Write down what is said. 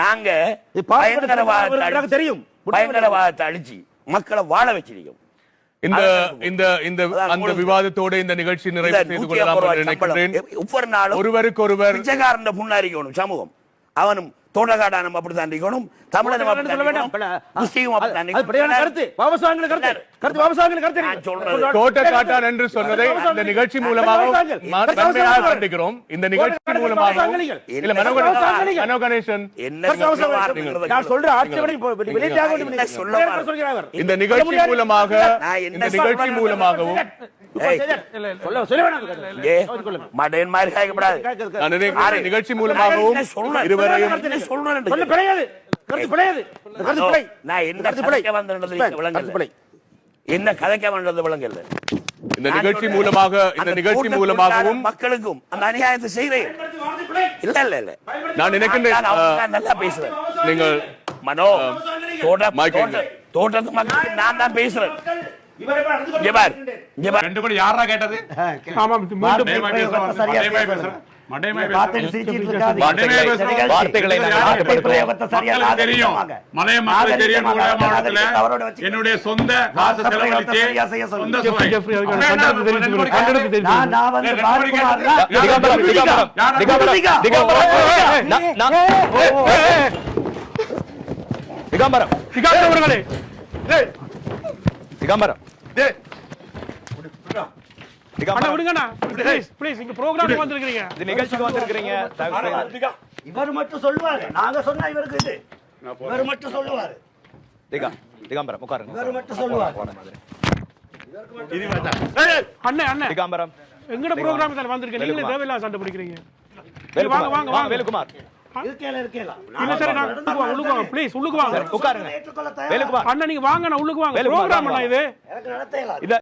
நாங்க பயங்கரவாதத்தை தெரியும். பயங்கரவாதத்தை அழிச்சு மக்களை வாழ வச்சிருக்கோம். இந்த இந்த அந்த விவாதத்தோட இந்த நிகழ்ச்சி நிறைவு செய்து கொள்ளலாம் நினைக்கிறேன் ஒவ்வொரு நாளும் ஒருவருக்கொருவர் பிச்சைக்காரன் புண்ணாரிக்கணும் சமூகம். அவனும் சொல்ல வேண்டாம். அப்படித்தான் முஸ்லீமும் அது- அப்படித்தான் அது படியான கருத்து வாபஸ் வாங்கின கருத்து கருத்து வாபஸ் வாங்கின கருத்து. நான் சொல்றது. தோட்ட காட்டான் என்று சொன்னதை இந்த நிகழ்ச்சி மூலமாக கண்டிக்கிறோம். இந்த நிகழ்ச்சி மூலமாகவும் இல்ல மனோ கணேசன், என்ன சொல்ற. இந்த நிகழ்ச்சி. மூலமாக இந்த நிகழ்ச்சி மூலமாகவும் நிகழ்ச்சி மூலமாகவும் என்ன சொல்றேன்? இருவரையும் என்ன சொல்றேன். சொல்ல பிழையாது. கருத்து பிழையாது. கருத்து பிழை. நான் என்ன கருத்து பிழை. கதைக்க வந்தது என்ன கதைக்க வந்தது விளங்கல. இந்த நிகழ்ச்சி மூலமாக இந்த நிகழ்ச்சி மூலமாகவும் மக்களுக்கும் அந்த அநியாயத்தை செய்கிறேன். இல்ல இல்ல இல்ல. நான் நினைக்கின்றேன் நல்லா பேசுறேன். நீங்கள் மனோ தோட்ட தோட்டத்து மக்களுக்கு நான் தான் பேசுறேன். இங்க பார் இங்க பார். ரெண்டு பேரும் யாரா கேட்டது? மடையமாய் பேசுறோம். என்னுடைய சொந்த காசு? தான். திகம்பரம், திகம்பரம்? திகம்பரம், அண்ணா விடுங்கண்ணா. ப்ளீஸ் ப்ளீஸ் இங்க ப்ரோக்ராம் வந்திருக்கீங்க இந்த நிகழ்ச்சிக்கு வந்திருக்கிறீங்க. தயவு செய்து. இவர் மட்டும் சொல்லுவாரு. நாங்க சொன்னா இவருக்கு இது. இவர் மட்டும் சொல்லுவாரு. திகா திகம்பரம் உட்காருங்க. இவர் மட்டும் சொல்லுவாரு. அண்ணே அண்ணே. திகம்பரம். எங்கட ப்ரோக்ராம் தான் வந்திருக்கீங்க நீங்களே தேவையில்லாத சண்டை பிடிக்கிறீங்க. வேலுக்குமார் வாங்க, வாங்க, வாங்க. நான் உள்ளுக்கு வாங்க அண்ணா நீங்க வாங்க உள்ளுக்கு வாங்க. ப்ரோக்ராம் அண்ணா இது. எனக்கு நடத்தையலாம் இத